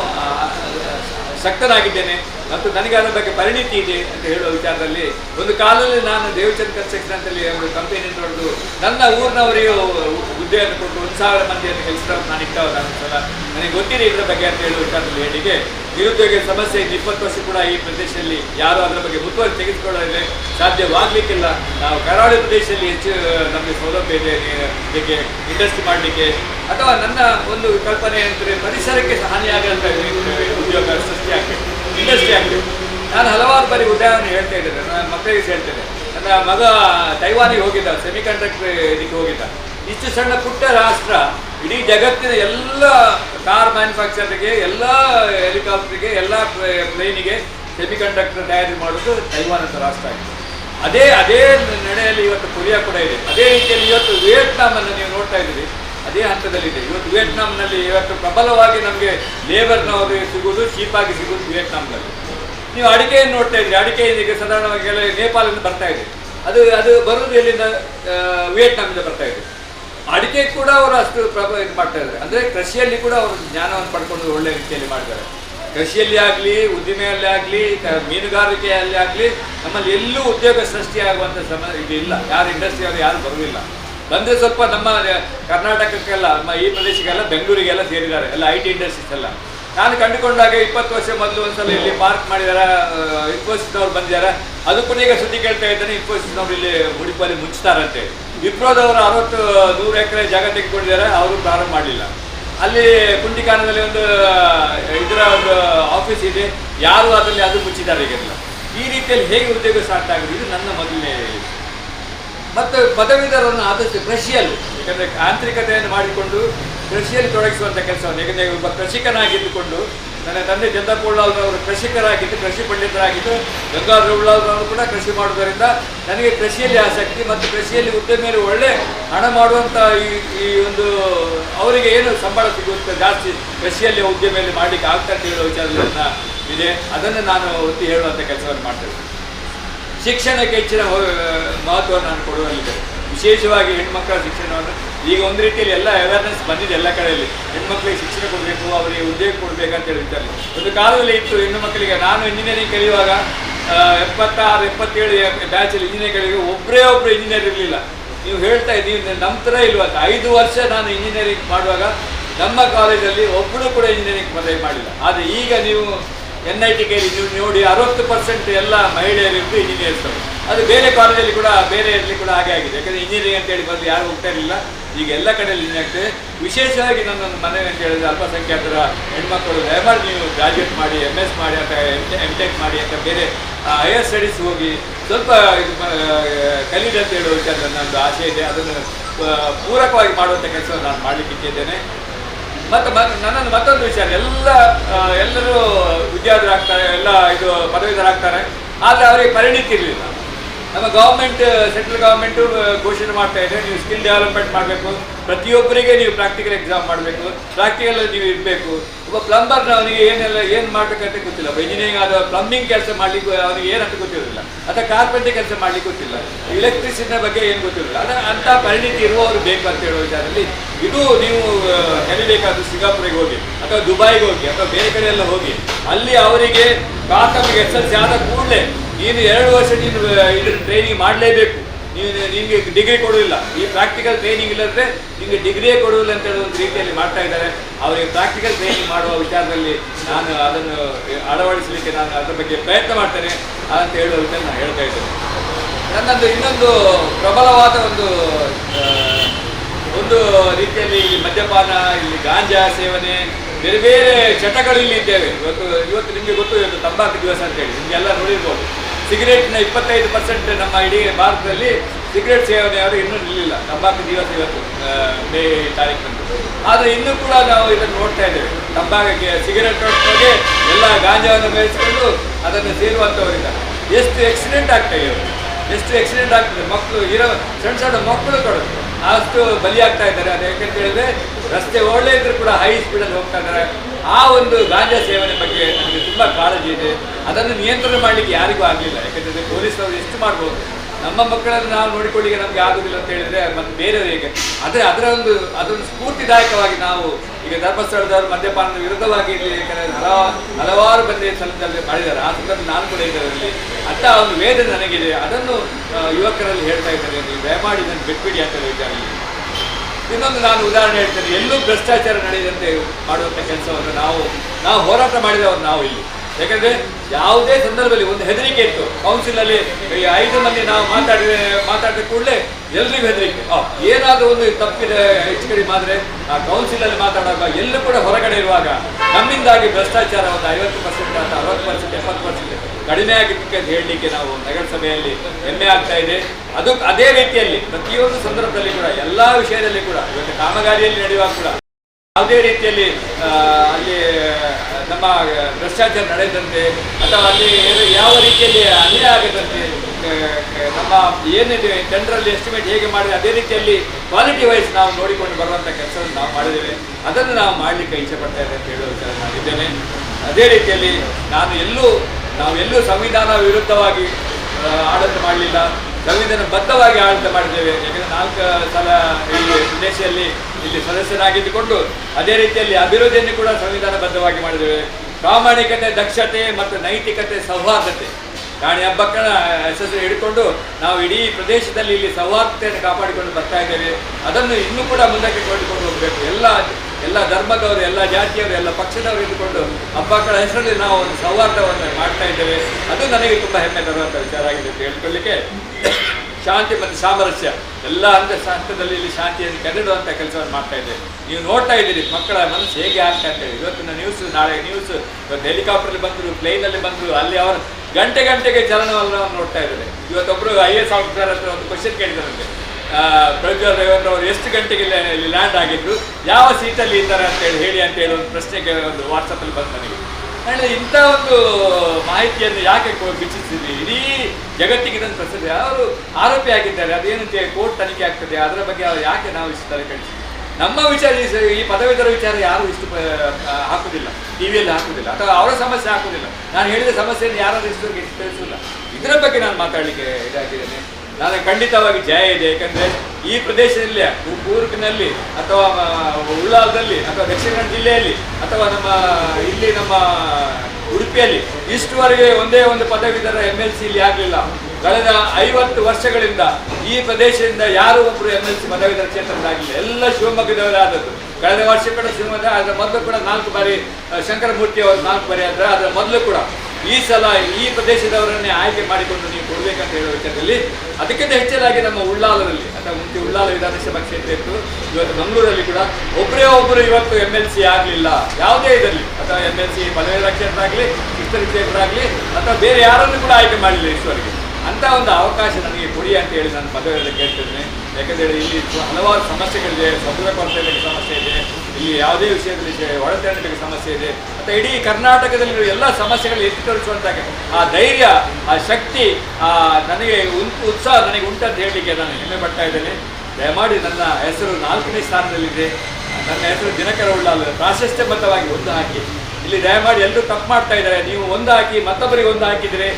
ಸಕ್ತನಾಗಿದ್ದೇನೆ. ಮತ್ತು ನನಗೆ ಅದರ ಬಗ್ಗೆ ಪರಿಣಿತಿ ಇದೆ ಅಂತ ಹೇಳುವ ವಿಚಾರದಲ್ಲಿ ಒಂದು ಕಾಲದಲ್ಲಿ ನಾನು ದೇವಚಂದ್ ಕನ್ಸ್ಟ್ರಕ್ಷನ್ ಅಂತೇಳಿ ಒಂದು ಕಂಪನಿ ತೊಡೆದು ನನ್ನ ಊರಿನವರಿಗೆ ಹುದ್ದೆಯನ್ನು ಕೊಟ್ಟು ಒಂದು ಸಾವಿರ ಮಂದಿಯನ್ನು ಕೆಲಸದವ್ರು ನಾನು ಇಟ್ಟವ ನಾನು ಸಲ ನನಗೆ ಗೊತ್ತಿದೆ ಇದರ ಬಗ್ಗೆ ಅಂತ ಹೇಳುವ ವಿಚಾರದಲ್ಲಿ ಹೇಳಿಕೆ. ನಿರುದ್ಯೋಗ ಸಮಸ್ಯೆ ಇದು ಇಪ್ಪತ್ತು ವರ್ಷ ಕೂಡ ಈ ಪ್ರದೇಶದಲ್ಲಿ ಯಾರು ಅದರ ಬಗ್ಗೆ ಮುತುವರ್ಜಿ ತೆಗೆದುಕೊಳ್ಳಲಿ ಸಾಧ್ಯವಾಗಲಿಕ್ಕಿಲ್ಲ. ನಾವು ಕರಾವಳಿ ಪ್ರದೇಶದಲ್ಲಿ ಹೆಚ್ಚು ನಮಗೆ ಸೌಲಭ್ಯ ಇದೆ ಇದಕ್ಕೆ ಇಂಡಸ್ಟ್ರಿ ಮಾಡಲಿಕ್ಕೆ. ಅಥವಾ ನನ್ನ ಒಂದು ಕಲ್ಪನೆ ಅಂದರೆ ಪರಿಸರಕ್ಕೆ ಹಾನಿಯಾಗಂತ ಉದ್ಯೋಗ ಸೃಷ್ಟಿಯಾಗಬೇಕು ಇಂಡಸ್ಟ್ರಿ ಆಗಿದೆ. ನಾನು ಹಲವಾರು ಬಾರಿ ಉದಾಹರಣೆ ಹೇಳ್ತಾ ಇದ್ದೇನೆ ನನ್ನ ಮಕ್ಕಳಿಗೆ ಹೇಳ್ತೇನೆ. ನನ್ನ ಮಗ ತೈವಾನಿಗೆ ಹೋಗಿದ್ದ ಸೆಮಿ ಕಂಡಕ್ಟರ್ ಇದಕ್ಕೆ ಹೋಗಿದ್ದ ಇಷ್ಟು ಸಣ್ಣ ಪುಟ್ಟ ರಾಷ್ಟ್ರ, ಇಡೀ ಜಗತ್ತಿನ ಎಲ್ಲ ಕಾರ್ ಮ್ಯಾನುಫ್ಯಾಕ್ಚರ್ಗೆ ಎಲ್ಲ ಹೆಲಿಕಾಪ್ಟರ್ಗೆ ಎಲ್ಲ ಪ್ಲೇನಿಗೆ ಸೆಮಿ ಕಂಡಕ್ಟರ್ ತಯಾರಿ ಮಾಡೋದು ತೈವಾನ್ ಅಂತ ರಾಷ್ಟ್ರ ಆಗಿದೆ. ಅದೇ ಅದೇ ನಡೆಯಲ್ಲಿ ಇವತ್ತು ಕೊರಿಯಾ ಕೂಡ ಇದೆ. ಅದೇ ರೀತಿಯಲ್ಲಿ ಇವತ್ತು ವಿಯೆಟ್ನಾಮನ್ನು ನೀವು ನೋಡ್ತಾ ಇದ್ದೀರಿ. ಅದೇ ಹಂತದಲ್ಲಿದೆ. ಇವತ್ತು ವಿಯೆಟ್ನಾಂನಲ್ಲಿ ಇವತ್ತು ಪ್ರಬಲವಾಗಿ ನಮಗೆ ಲೇಬರ್ನವರು ಸಿಗುವುದು ಚೀಪಾಗಿ ಸಿಗುವುದು ವಿಯೆಟ್ನಾಂನಲ್ಲಿ. ನೀವು ಅಡಿಕೆಯನ್ನು ನೋಡ್ತಾ ಇದ್ರಿ ಅಡಿಕೆ ಈಗ ಸಾಧಾರಣವಾಗಿ ನೇಪಾಳದಿಂದ ಬರ್ತಾ ಇದೆ. ಅದು ಅದು ಬರುವುದು ಎಲ್ಲಿಂದ? ವಿಯೆಟ್ನಾಮಿಂದ ಬರ್ತಾ ಇದೆ. ಅಡಿಕೆ ಕೂಡ ಅವರು ಅಷ್ಟು ಪ್ರಭ ಇದು ಮಾಡ್ತಾ ಇದ್ದಾರೆ. ಅಂದರೆ ಕೃಷಿಯಲ್ಲಿ ಕೂಡ ಅವರು ಜ್ಞಾನವನ್ನು ಪಡ್ಕೊಂಡು ಒಳ್ಳೆ ರೀತಿಯಲ್ಲಿ ಮಾಡ್ತಾರೆ ಕೃಷಿಯಲ್ಲಿ ಆಗಲಿ, ಉದ್ದಿಮೆಯಲ್ಲಿ ಆಗಲಿ ಮೀನುಗಾರಿಕೆಯಲ್ಲಿ ಆಗಲಿ, ನಮ್ಮಲ್ಲಿ ಎಲ್ಲೂ ಉದ್ಯೋಗ ಸೃಷ್ಟಿಯಾಗುವಂಥ ಸಮ ಇದು ಇಲ್ಲ. ಯಾರು ಇಂಡಸ್ಟ್ರಿಯವರು ಯಾರು ಬರುವುದಿಲ್ಲ. ಬಂದರೆ ಸ್ವಲ್ಪ ನಮ್ಮ ಕರ್ನಾಟಕಕ್ಕೆಲ್ಲ, ನಮ್ಮ ಈ ಪ್ರದೇಶಕ್ಕೆಲ್ಲ ಬೆಂಗಳೂರಿಗೆಲ್ಲ ಸೇರಿದ್ದಾರೆ, ಎಲ್ಲ ಐ ಟಿ ಇಂಡಸ್ಟ್ರೀಸ್ ಎಲ್ಲ. ನಾನು ಕಂಡುಕೊಂಡಾಗ ಇಪ್ಪತ್ತು ವರ್ಷ ಮೊದಲು ಒಂದ್ಸಲ ಇಲ್ಲಿ ಪಾರ್ಕ್ ಮಾಡಿದಾರ ಇನ್ಫೋಸಿಸ್ನವ್ರು ಬಂದಿದ್ದಾರೆ ಅದು ಕೂಡ ಈಗ ಸುದ್ದಿ ಕೇಳ್ತಾ ಇದ್ದಾನೆ ಇನ್ಫೋಸಿಸ್ನವ್ರು ಇಲ್ಲಿ ಉಡುಪಲ್ಲಿ ಮುಚ್ಚುತ್ತಾರಂತೆ ವಿಪ್ರೋದವರು ಅರವತ್ತು, ನೂರು ಎಕರೆ ಜಾಗ ತೆಗೆದುಕೊಂಡಿದ್ದಾರೆ, ಅವರು ಪ್ರಾರಂಭ ಮಾಡಲಿಲ್ಲ. ಅಲ್ಲಿ ಕುಂಡಿಕಾನದಲ್ಲಿ ಒಂದು, ಇದರ ಒಂದು ಆಫೀಸ್ ಇದೆ, ಯಾರು ಅದರಲ್ಲಿ ಅದು ಮುಚ್ಚಿದ್ದಾರೆ ಈಗೆಲ್ಲ. ಈ ರೀತಿಯಲ್ಲಿ ಹೇಗೆ ಉದ್ಯೋಗ ಸ್ಟಾರ್ಟ್ ಆಗಿದೆ? ಇದು ನನ್ನ ಮೊದಲನೇ ಮತ್ತು ಪದವೀಧರರನ್ನು ಆದಷ್ಟು ಕೃಷಿಯಲ್ಲಿ. ಯಾಕಂದರೆ ಆಂತರಿಕತೆಯನ್ನು ಮಾಡಿಕೊಂಡು ಕೃಷಿಯಲ್ಲಿ ತೊಡಗಿಸುವಂಥ ಕೆಲಸವನ್ನು ಯಾಕಂದರೆ ಒಬ್ಬ ಕೃಷಿಕನಾಗಿದ್ದುಕೊಂಡು ನನ್ನ ತಂದೆ ಚಂದ್ರಪೂರ್ಲಾಲ್ರವರು ಕೃಷಿಕರಾಗಿದ್ದು, ಕೃಷಿ ಪಂಡಿತರಾಗಿದ್ದು ಗಂಗಾಧರ ಉಳ್ಳಾಲ್ರವರು ಕೂಡ ಕೃಷಿ ಮಾಡುವುದರಿಂದ ನನಗೆ ಕೃಷಿಯಲ್ಲಿ ಆಸಕ್ತಿ ಮತ್ತು ಕೃಷಿಯಲ್ಲಿ ಉದ್ಯಮಿಯಲ್ಲಿ ಒಳ್ಳೆ ಹಣ ಮಾಡುವಂಥ ಈ ಈ ಒಂದು ಅವರಿಗೆ ಏನು ಸಂಬಳ ಸಿಗುವಂಥ ಜಾಸ್ತಿ ಕೃಷಿಯಲ್ಲಿ ಉದ್ಯಮಿಯಲ್ಲಿ ಮಾಡಲಿಕ್ಕೆ ಆಗ್ತಾ ಅಂತ ಹೇಳೋ ವಿಚಾರದಲ್ಲಿ ನನ್ನ ಇದೆ. ಅದನ್ನು ನಾನು ಒತ್ತಿ ಹೇಳುವಂಥ ಕೆಲಸವನ್ನು ಮಾಡ್ತೇನೆ ಶಿಕ್ಷಣಕ್ಕೆ ಹೆಚ್ಚಿನ ಮಹತ್ವವನ್ನು ನಾನು ಕೊಡುವಲ್ಲಿದೆ. ವಿಶೇಷವಾಗಿ ಹೆಣ್ಮಕ್ಕಳ ಶಿಕ್ಷಣವನ್ನು. ಈಗ ಒಂದು ರೀತಿಯಲ್ಲಿ ಎಲ್ಲ ಅವೇರ್ನೆಸ್ ಬಂದಿದೆ ಎಲ್ಲ ಕಡೆಯಲ್ಲಿ. ಹೆಣ್ಮಕ್ಳಿಗೆ ಶಿಕ್ಷಣ ಕೊಡಬೇಕು, ಅವರಿಗೆ ಉದ್ಯೋಗ ಕೊಡಬೇಕು ಅಂತ ಹೇಳಿದ್ದಾರೆ ಒಂದು ಕಾಲದಲ್ಲಿ ಇತ್ತು ಹೆಣ್ಣು ಮಕ್ಕಳಿಗೆ, ನಾನು ಇಂಜಿನಿಯರಿಂಗ್ ಕಲಿಯುವಾಗ ಎಪ್ಪತ್ತಾರು, ಎಪ್ಪತ್ತೇಳು ಬ್ಯಾಚಲ್ಲಿ ಇಂಜಿನಿಯರಿಂಗ್ ಕಲಿಯುವಾಗ ಒಬ್ಬರೇ ಒಬ್ಬರು ಇಂಜಿನಿಯರ್ ಇರಲಿಲ್ಲ. ನೀವು ಹೇಳ್ತಾ ಇದ್ದೀವಿ ನಮ್ಮ ಥರ ಇಲ್ವಂತ ಐದು ವರ್ಷ ನಾನು ಇಂಜಿನಿಯರಿಂಗ್ ಮಾಡುವಾಗ ನಮ್ಮ ಕಾಲೇಜಲ್ಲಿ ಒಬ್ಬರು ಕೂಡ ಇಂಜಿನಿಯರಿಂಗ್ ಪದವಿ ಮಾಡಿಲ್ಲ. ಆದರೆ ಈಗ ನೀವು ಎನ್ ಐ ಟಿ ಕೆಯಲ್ಲಿ ನೀವು ನೋಡಿ ಅರವತ್ತು ಪರ್ಸೆಂಟ್ ಎಲ್ಲ ಮಹಿಳೆಯರಿದ್ದು ಇಂಜಿನಿಯರ್ಸ್ ಅದು ಬೇರೆ ಕಾಲೇಜಲ್ಲಿ ಕೂಡ, ಬೇರೆ ಇರಲಿ ಕೂಡ ಹಾಗೆ ಆಗಿದೆ. ಯಾಕಂದರೆ ಇಂಜಿನಿಯರಿಂಗ್ ಅಂತೇಳಿ ಬಂದು ಯಾರು ಹೋಗ್ತಾ ಇರಲಿಲ್ಲ. ಈಗ ಎಲ್ಲ ಕಡೆಯಲ್ಲಿ ಆಗ್ತದೆ. ವಿಶೇಷವಾಗಿ ನನ್ನೊಂದು ಮನೆ ಅಂತ ಹೇಳಿದ್ರೆ ಅಲ್ಪಸಂಖ್ಯಾತರ ಹೆಣ್ಮಕ್ಕಳು ದಯಮಾಡಿ ನೀವು ಗ್ರಾಜುಯೇಟ್ ಮಾಡಿ ಎಂ ಎಸ್ ಮಾಡಿ ಅಂತ ಎಂ ಟೆಕ್ ಮಾಡಿ ಅಂತ ಬೇರೆ ಹೈಯರ್ ಸ್ಟಡೀಸ್ ಹೋಗಿ ಸ್ವಲ್ಪ ಇದು ಕಲೀಲಿ ಅಂತ ಹೇಳುವ ವಿಚಾರ ನನ್ನೊಂದು ಆಸೆ ಇದೆ. ಅದನ್ನು ಪೂರಕವಾಗಿ ಮಾಡುವಂಥ ಕೆಲಸವನ್ನು ನಾನು ಮಾಡಲಿಕ್ಕೆ ಇದ್ದೇನೆ ಮತ್ತು ನನ್ನ ಮತ್ತೊಂದು ವಿಷಯ, ಎಲ್ಲ ಎಲ್ಲರೂ ಎಲ್ಲರೂ ವಿದ್ಯಾರ್ಥಿಗಳಾಗ್ತಾರೆ, ಎಲ್ಲ ಇದು ಪದವೀಧರಾಗ್ತಾರೆ, ಆದರೆ ಅವರಿಗೆ ಪರಿಣಿತಿ ಇರಲಿಲ್ಲ. ನಮ್ಮ ಗೌರ್ಮೆಂಟ್ ಸೆಂಟ್ರಲ್ ಗೌರ್ಮೆಂಟು ಘೋಷಣೆ ಮಾಡ್ತಾ ಇದೆ. ನೀವು ಸ್ಕಿಲ್ ಡೆವಲಪ್ಮೆಂಟ್ ಮಾಡಬೇಕು. ಪ್ರತಿಯೊಬ್ಬರಿಗೆ ನೀವು ಪ್ರಾಕ್ಟಿಕಲ್ ಎಕ್ಸಾಮ್ ಮಾಡಬೇಕು. ಪ್ರಾಕ್ಟಿಕಲ್ ನೀವು ಇರಬೇಕು. ಒಬ್ಬ ಪ್ಲಂಬರ್ನ ಅವನಿಗೆ ಏನೆಲ್ಲ ಏನು ಮಾಡಬೇಕಂತ ಗೊತ್ತಿಲ್ಲ. ಇಂಜಿನಿಯರಿಂಗ್ ಆದ ಪ್ಲಂಬಿಂಗ್ ಕೆಲಸ ಮಾಡಲಿಕ್ಕೆ ಅವನಿಗೆ ಏನಂತ ಗೊತ್ತಿರೋದಿಲ್ಲ ಅಥವಾ ಕಾರ್ಪೆಂಟರ್ ಕೆಲಸ ಮಾಡ್ಲಿಕ್ಕೆ ಗೊತ್ತಿಲ್ಲ. ಇಲೆಕ್ಟ್ರಿಸಿಟಿ ಬಗ್ಗೆ ಏನು ಗೊತ್ತಿರೋದಿಲ್ಲ ಅದ ಅಂತ ಪರಿಣಿತಿ ಇರುವವರು ಬೇಕು ಅಂತ ಹೇಳುವ ವಿಚಾರದಲ್ಲಿ ಇದು ನೀವು ಆ, ಕಲಿಬೇಕಾದ್ರೆ ಸಿಂಗಾಪುರಿಗೆ ಹೋಗಿ ಅಥವಾ ದುಬೈಗೆ ಹೋಗಿ ಅಥವಾ ಬೇರೆ ಕಡೆ ಎಲ್ಲ ಹೋಗಿ ಅಲ್ಲಿ ಅವರಿಗೆ ಪ್ರಾಥಮಿಕ ಎಸ್ ಎಲ್ ಸಿ ಆದ ಕೂಡಲೇ ನೀನು ಎರಡು ವರ್ಷ ನೀನು ಇದ್ರ ಟ್ರೈನಿಂಗ್ ಮಾಡಲೇಬೇಕು. ನೀನು ನಿಮಗೆ ಡಿಗ್ರಿ ಕೊಡುವುದಿಲ್ಲ. ಈ ಪ್ರಾಕ್ಟಿಕಲ್ ಟ್ರೈನಿಂಗ್ ಇಲ್ಲದ್ರೆ ನಿಮಗೆ ಡಿಗ್ರಿಯೇ ಕೊಡುವುದಿಲ್ಲ ಅಂತ ಹೇಳುವ ಒಂದು ರೀತಿಯಲ್ಲಿ ಮಾಡ್ತಾ ಇದ್ದಾರೆ. ಅವರಿಗೆ ಪ್ರಾಕ್ಟಿಕಲ್ ಟ್ರೈನಿಂಗ್ ಮಾಡುವ ವಿಚಾರದಲ್ಲಿ ನಾನು ಅದನ್ನು ಅಳವಡಿಸಲಿಕ್ಕೆ ನಾನು ಅದರ ಬಗ್ಗೆ ಪ್ರಯತ್ನ ಮಾಡ್ತೇನೆ ಅಂತ ವಿಚಾರ ನಾನು ಹೇಳ್ತಾ ಇದ್ದೇನೆ. ನನ್ನದು ಇನ್ನೊಂದು ಪ್ರಬಲವಾದ ಒಂದು ಒಂದು ರೀತಿಯಲ್ಲಿ ಇಲ್ಲಿ ಮದ್ಯಪಾನ, ಇಲ್ಲಿ ಗಾಂಜಾ ಸೇವನೆ, ಬೇರೆ ಬೇರೆ ಚಟಗಳು ಇಲ್ಲಿ ಇದ್ದೇವೆ. ಇವತ್ತು ಇವತ್ತು ನಿಮಗೆ ಗೊತ್ತು ಇವತ್ತು ತಂಬಾಕು ದಿವಸ ಅಂತ ಹೇಳಿ. ನಿಮಗೆಲ್ಲ ನೋಡಿರ್ಬೋದು. ಸಿಗರೇಟ್ನ ಇಪ್ಪತ್ತೈದು ಪರ್ಸೆಂಟ್ ನಮ್ಮ ಇಡೀ ಭಾರತದಲ್ಲಿ ಸಿಗರೇಟ್ ಸೇವನೆ ಅವರು ಇನ್ನೂ ನಿಲ್ಲಿಲ್ಲ. ತಂಬಾಕು ದಿವಸ ಇವತ್ತು ಮೇ ತಾರೀಕಿನಂದು ಆದರೆ ಇನ್ನೂ ಕೂಡ ನಾವು ಇದನ್ನು ನೋಡ್ತಾ ಇದ್ದೇವೆ. ತಂಬಾಕಿಗೆ ಸಿಗರೇಟ್ ಒಟ್ಟಿಗೆ ಎಲ್ಲ ಗಾಂಜಾವನ್ನು ಬೆಳೆಸಿಕೊಂಡು ಅದನ್ನು ಸೇರುವಂಥವರಿದ್ದಾರೆ. ಎಷ್ಟು ಆಕ್ಸಿಡೆಂಟ್ ಆಗ್ತಾ ಇದೆ ಎಷ್ಟು ಆಕ್ಸಿಡೆಂಟ್ ಆಗ್ತದೆ ಮಕ್ಕಳು, ಇರೋ ಸಣ್ಣ ಸಣ್ಣ ಮಕ್ಕಳು ಕೊಡೋದು ಅಷ್ಟು ಬಲಿಯಾಗ್ತಾ ಇದ್ದಾರೆ. ಅದು ಯಾಕಂತ ಹೇಳಿದ್ರೆ ರಸ್ತೆ ಒಳ್ಳೆ ಇದ್ರೂ ಕೂಡ ಹೈ ಸ್ಪೀಡಲ್ಲಿ ಹೋಗ್ತಾ ಇದ್ದಾರೆ. ಆ ಒಂದು ಗಾಂಜಾ ಸೇವನೆ ಬಗ್ಗೆ ನಮಗೆ ತುಂಬ ಕಾಳಜಿ ಇದೆ. ಅದನ್ನು ನಿಯಂತ್ರಣ ಮಾಡಲಿಕ್ಕೆ ಯಾರಿಗೂ ಆಗಲಿಲ್ಲ. ಯಾಕಂದರೆ ಪೊಲೀಸರು ಎಷ್ಟು ಮಾಡ್ಬೋದು? ನಮ್ಮ ಮಕ್ಕಳನ್ನು ನಾವು ನೋಡಿಕೊಳ್ಳಿಕ್ಕೆ ನಮಗೆ ಆಗುದಿಲ್ಲ ಅಂತ ಹೇಳಿದ್ರೆ ಮತ್ತೆ ಬೇರೆಯವರು ಹೇಗೆ? ಆದರೆ ಅದರ ಒಂದು, ಅದೊಂದು ಸ್ಫೂರ್ತಿದಾಯಕವಾಗಿ ನಾವು ಈಗ ಧರ್ಮಸ್ಥಳದವರು ಮದ್ಯಪಾನದ ವಿರುದ್ಧವಾಗಿ ಇರಲಿ ಯಾಕಂದರೆ ಹಲವಾರು ಹಲವಾರು ಮಂದಿ ಸ್ಥಳದಲ್ಲಿ ಮಾಡಿದ್ದಾರೆ. ಆ ಸಂದರ್ಭ ನಾನು ಕೂಡ ಇದರಲ್ಲಿ ಅಂತ ಒಂದು ವೇದನೆ ನನಗಿದೆ. ಅದನ್ನು ಯುವಕರಲ್ಲಿ ಹೇಳ್ತಾ ಇದ್ದಾರೆ. ನೀವು ದಯಮಾಡಿ ನಾನು ಬಿಟ್ಬಿಡಿ ಅಂತ ವಿಚಾರದಲ್ಲಿ ಇನ್ನೊಂದು ನಾನು ಉದಾಹರಣೆ ಹೇಳ್ತೇನೆ. ಎಲ್ಲೂ ಭ್ರಷ್ಟಾಚಾರ ನಡೆಯದಂತೆ ಮಾಡುವಂಥ ಕೆಲಸವನ್ನು ನಾವು ನಾವು ಹೋರಾಟ ಮಾಡಿದವರು ನಾವು ಇಲ್ಲಿ. ಯಾಕಂದ್ರೆ ಯಾವುದೇ ಸಂದರ್ಭದಲ್ಲಿ ಒಂದು ಹೆದರಿಕೆ ಇತ್ತು. ಕೌನ್ಸಿಲಲ್ಲಿ ಈ ಐದು ಮಂದಿ ನಾವು ಮಾತಾಡಿದ ಮಾತಾಡಿದ ಕೂಡಲೇ ಎಲ್ರಿಗೂ ಹೆದರಿಕೆ. ಏನಾದರೂ ಒಂದು ತಪ್ಪಿದೆ, ಹೆಚ್ಚು ಕಡಿಮೆ ಆ ಕೌನ್ಸಿಲಲ್ಲಿ ಮಾತಾಡುವಾಗ ಎಲ್ಲೂ ಕೂಡ ಹೊರಗಡೆ ಇರುವಾಗ ನಮ್ಮಿಂದಾಗಿ ಭ್ರಷ್ಟಾಚಾರ ಒಂದು ಐವತ್ತು ಪರ್ಸೆಂಟ್ ಅಥವಾ ಅರವತ್ತು ಪರ್ಸೆಂಟ್ ಎಪ್ಪತ್ತು ಪರ್ಸೆಂಟ್ ಕಡಿಮೆ ಆಗಿದ್ದಕ್ಕೆ ಅಂತ ಹೇಳಲಿಕ್ಕೆ ನಾವು ನಗರಸಭೆಯಲ್ಲಿ ಹೆಮ್ಮೆ ಆಗ್ತಾ ಇದೆ. ಅದು ಅದೇ ರೀತಿಯಲ್ಲಿ ಪ್ರತಿಯೊಂದು ಸಂದರ್ಭದಲ್ಲಿ ಕೂಡ, ಎಲ್ಲ ವಿಷಯದಲ್ಲಿ ಕೂಡ, ಇವತ್ತು ಕಾಮಗಾರಿಯಲ್ಲಿ ನಡೆಯುವಾಗ ಕೂಡ ಯಾವುದೇ ರೀತಿಯಲ್ಲಿ ಅಲ್ಲಿ, ನಮ್ಮ ಭ್ರಷ್ಟಾಚಾರ ನಡೆದಂತೆ ಅಥವಾ ಅಲ್ಲಿ ಯಾವ ರೀತಿಯಲ್ಲಿ ಅನ್ಯಾಯ ಆಗದಂತೆ ನಮ್ಮ ಏನಿದೆ, ಜನರಲ್ಲಿ ಎಸ್ಟಿಮೇಟ್ ಹೇಗೆ ಮಾಡಿದೆ ಅದೇ ರೀತಿಯಲ್ಲಿ ಕ್ವಾಲಿಟಿ ವೈಸ್ ನಾವು ನೋಡಿಕೊಂಡು ಬರುವಂಥ ಕೆಲಸವನ್ನು ನಾವು ಮಾಡಿದ್ದೇವೆ. ಅದನ್ನು ನಾವು ಮಾಡಲಿಕ್ಕೆ ಇಚ್ಛೆ ಪಡ್ತಾ ಇದ್ದೇವೆ ಅಂತ ಹೇಳುವ ವಿಚಾರ ನಾನಿದ್ದೇನೆ ಅದೇ ರೀತಿಯಲ್ಲಿ ನಾನು ಎಲ್ಲೂ ನಾವು ಎಲ್ಲೂ ಸಂವಿಧಾನ ವಿರುದ್ಧವಾಗಿ ಆಡಳಿತ ಮಾಡಲಿಲ್ಲ. ಸಂವಿಧಾನ ಬದ್ಧವಾಗಿ ಆಡಳಿತ ಮಾಡಿದ್ದೇವೆ. ಯಾಕಂದರೆ ನಾಲ್ಕು ಸಲ ಇಲ್ಲಿ ಸದಸ್ಯಲ್ಲಿ ಇಲ್ಲಿ ಸದಸ್ಯರಾಗಿದ್ದುಕೊಂಡು ಅದೇ ರೀತಿಯಲ್ಲಿ ಅಭಿವೃದ್ಧಿಯನ್ನು ಕೂಡ ಸಂವಿಧಾನ ಬದ್ಧವಾಗಿ ಮಾಡಿದ್ದೇವೆ. ಪ್ರಾಮಾಣಿಕತೆ, ದಕ್ಷತೆ ಮತ್ತು ನೈತಿಕತೆ, ಸೌಹಾರ್ದತೆ. ರಾಣಿ ಹಬ್ಬಕ್ಕನ ಯಶಸ್ಸು ಹಿಡ್ಕೊಂಡು ನಾವು ಇಡೀ ಪ್ರದೇಶದಲ್ಲಿ ಇಲ್ಲಿ ಸೌಹಾರ್ದತೆಯನ್ನು ಕಾಪಾಡಿಕೊಂಡು ಬರ್ತಾ ಇದ್ದೇವೆ. ಅದನ್ನು ಇನ್ನೂ ಕೂಡ ಮುಂದಕ್ಕೆ ಕೊಂಡುಕೊಂಡು ಹೋಗಬೇಕು. ಎಲ್ಲ ಎಲ್ಲ ಧರ್ಮದವರು, ಎಲ್ಲ ಜಾತಿಯವರು, ಎಲ್ಲ ಪಕ್ಷದವರು ಇದ್ದುಕೊಂಡು ಹಬ್ಬಗಳ ಹೆಸರಲ್ಲಿ ನಾವು ಒಂದು ಸೌಹಾರ್ದವನ್ನು ಮಾಡ್ತಾ ಇದ್ದೇವೆ. ಅದು ನನಗೆ ತುಂಬ ಹೆಮ್ಮೆ ತರುವಂಥ ವಿಚಾರ ಆಗಿದೆ ಅಂತ ಹೇಳ್ಕೊಳ್ಳಿಕ್ಕೆ. ಶಾಂತಿ ಮತ್ತು ಸಾಮರಸ್ಯ. ಎಲ್ಲ ಅಂದರೆ ಶಾಸ್ತ್ರದಲ್ಲಿ ಇಲ್ಲಿ ಶಾಂತಿಯನ್ನು ಕದಡುವಂಥ ಕೆಲಸವನ್ನು ಮಾಡ್ತಾ ಇದ್ದೇವೆ ನೀವು ನೋಡ್ತಾ ಇದ್ದೀರಿ, ಮಕ್ಕಳ ಮನಸ್ಸು ಹೇಗೆ ಆಗ್ತಾ ಅಂತೇಳಿ ಇವತ್ತಿನ ನ್ಯೂಸ್ ನಾಳೆ ನ್ಯೂಸ್ ಇವತ್ತು ಹೆಲಿಕಾಪ್ಟರ್ಲಿ ಬಂದರು ಪ್ಲೇನಲ್ಲಿ ಬಂದರು, ಅಲ್ಲಿ ಅವರು ಗಂಟೆ ಗಂಟೆಗೆ ಚಲನವಲನವನ್ನು ನೋಡ್ತಾ ಇದ್ದಾರೆ. ಇವತ್ತೊಬ್ಬರು ಐ ಎಸ್ ಆಫೀಸರ್ ಹತ್ರ ಒಂದು ಕ್ವಶನ್ ಕೇಳಿದ್ರಂತೆ ಪ್ರಜ್ವಲ್ ರೇವಣ್ಣ ಅವರು ಎಷ್ಟು ಗಂಟೆಗೆ ಇಲ್ಲಿ ಲ್ಯಾಂಡ್ ಆಗಿದ್ದು ಯಾವ ಸೀಟಲ್ಲಿ ಇದ್ದಾರೆ ಅಂತ ಹೇಳಿ ಹೇಳಿ ಅಂತ ಹೇಳಿ ಒಂದು ಪ್ರಶ್ನೆಗೆ ಒಂದು ವಾಟ್ಸಪ್ಪಲ್ಲಿ ಬಂತು ನನಗೆ. ಅಂದರೆ ಇಂಥ ಒಂದು ಮಾಹಿತಿಯನ್ನು ಯಾಕೆ ಬಿಚ್ಚಿಸಿದ್ವಿ ಇಡೀ ಜಗತ್ತಿಗೆ ಇದನ್ನು ಪ್ರಸಿದ್ಧ. ಅವರು ಆರೋಪಿ ಆಗಿದ್ದಾರೆ. ಅದೇನಂತೆ ಕೋರ್ಟ್ ತನಿಖೆ ಆಗ್ತದೆ. ಅದರ ಬಗ್ಗೆ ಅವರು ಯಾಕೆ ನಾವು ಇಷ್ಟು ತಲೆ ಕಳಿಸಿ ನಮ್ಮ ವಿಚಾರ ಈ ಪದವೀಧರ ವಿಚಾರ ಯಾರು ಇಷ್ಟು ಹಾಕುದಿಲ್ಲ. ಟಿವಿಯಲ್ಲಿ ಹಾಕುದಿಲ್ಲ. ಅಥವಾ ಅವರ ಸಮಸ್ಯೆ ಹಾಕುದಿಲ್ಲ. ನಾನು ಹೇಳಿದ ಸಮಸ್ಯೆಯನ್ನು ಯಾರಾದರೂ ಇಷ್ಟು ತಿಳಿಸಿಲ್ಲ ಇದರ ಬಗ್ಗೆ ನಾನು ಮಾತಾಡಲಿಕ್ಕೆ ಇದಾಗಿದ್ದೇನೆ. ನಾನು ಖಂಡಿತವಾಗಿ ಜಯ ಇದೆ, ಯಾಕಂದ್ರೆ ಈ ಪ್ರದೇಶದಲ್ಲಿ ಕೂರ್ಗ್ನಲ್ಲಿ ಅಥವಾ ಉಳ್ಳಾಲದಲ್ಲಿ ಅಥವಾ ದಕ್ಷಿಣ ಕನ್ನಡ ಜಿಲ್ಲೆಯಲ್ಲಿ ಅಥವಾ ನಮ್ಮ, ಇಲ್ಲಿ ನಮ್ಮ ಉಡುಪಿಯಲ್ಲಿ ಇಷ್ಟುವರೆಗೆ ಒಂದೇ ಒಂದು ಪದವೀಧರ ಎಂ ಎಲ್ ಸಿ ಇಲ್ಲಿ ಆಗಲಿಲ್ಲ. ಕಳೆದ ಐವತ್ತು ವರ್ಷಗಳಿಂದ ಈ ಪ್ರದೇಶದಿಂದ ಯಾರು ಒಬ್ಬರು ಎಂ ಎಲ್ ಸಿ ಪದವೀಧರ ಕ್ಷೇತ್ರದಾಗಿಲ್ಲ ಎಲ್ಲ ಶಿವಮೊಗ್ಗದವರೇ ಆದದ್ದು ಕಳೆದ ವರ್ಷ ಕೂಡ ಶಿವಮೊಗ್ಗ ಅದರ ಮೊದಲು ಕೂಡ ನಾಲ್ಕು ಬಾರಿ ಶಂಕರಮೂರ್ತಿ ಅವರು ನಾಲ್ಕು ಬಾರಿ ಆದರೆ ಅದರ ಮೊದಲು ಕೂಡ ಈ ಸಲ ಈ ಪ್ರದೇಶದವರನ್ನೇ ಆಯ್ಕೆ ಮಾಡಿಕೊಂಡು ನೀವು ಕೊಡಬೇಕಂತ ಹೇಳುವ ವಿಚಾರದಲ್ಲಿ ಅದಕ್ಕಿಂತ ಹೆಚ್ಚಾಗಿ ನಮ್ಮ ಉಳ್ಳಾಲದಲ್ಲಿ, ಅಥವಾ ಮುಂಚೆ ಉಳ್ಳಾಲ ವಿಧಾನಸಭಾ ಕ್ಷೇತ್ರ ಇತ್ತು, ಇವತ್ತು ಮಂಗಳೂರಲ್ಲಿ ಕೂಡ ಒಬ್ಬರೇ ಒಬ್ಬರು ಇವತ್ತು ಎಂ ಎಲ್ ಸಿ ಆಗಲಿಲ್ಲ. ಯಾವುದೇ ಇದರಲ್ಲಿ, ಅಥವಾ ಎಂ ಎಲ್ ಸಿ ಪದವೀಧರ ಕ್ಷೇತ್ರ ಆಗಲಿ ವಿಸ್ತರಿಸಬೇಕಾಗಲಿ ಅಥವಾ ಬೇರೆ ಯಾರನ್ನು ಕೂಡ ಆಯ್ಕೆ ಮಾಡಲಿಲ್ಲ ಇಷ್ಟವರೆಗೆ ಅಂತ ಒಂದು ಅವಕಾಶ ನನಗೆ ಕೊಡಿ ಅಂತ ಹೇಳಿ ನಾನು ಪದವಿಯಲ್ಲಿ ಕೇಳ್ತಿದ್ದೇನೆ. ಯಾಕಂದರೆ ಇಲ್ಲಿ ಹಲವಾರು ಸಮಸ್ಯೆಗಳಿದೆ ಸಮುದ್ರ ಕೊರತೆ ಸಮಸ್ಯೆ ಇದೆ. ಇಲ್ಲಿ ಯಾವುದೇ ವಿಷಯದಲ್ಲಿ ಒಳಚರಂಡಿ ಸಮಸ್ಯೆ ಇದೆ. ಮತ್ತು ಇಡೀ ಕರ್ನಾಟಕದಲ್ಲಿರುವ ಎಲ್ಲ ಸಮಸ್ಯೆಗಳು ಎತ್ತಿ ತೋರಿಸುವಂಥ ಆ ಧೈರ್ಯ, ಆ ಶಕ್ತಿ, ಆ ನನಗೆ ಉತ್ಸಾಹ ನನಗೆ ಉಂಟಂತ ಹೇಳಲಿಕ್ಕೆ ನಾನು ಹೆಮ್ಮೆ ಪಡ್ತಾ ಇದ್ದೇನೆ. ದಯಮಾಡಿ ನನ್ನ ಹೆಸರು ನಾಲ್ಕನೇ ಸ್ಥಾನದಲ್ಲಿದೆ. ನನ್ನ ಹೆಸರು ದಿನಕರ ಉಳ್ಳಾಲ್ ಪ್ರಾಶಸ್ತ್ಯಬದ್ಧವಾಗಿ ಒಂದು ಹಾಕಿ. ಇಲ್ಲಿ ದಯಮಾಡಿ ಎಲ್ಲರೂ ತಪ್ಪು ಮಾಡ್ತಾ ಇದ್ದಾರೆ. ನೀವು ಒಂದು ಹಾಕಿ, ಮತ್ತೊಬ್ಬರಿಗೆ ಒಂದು ಹಾಕಿದರೆ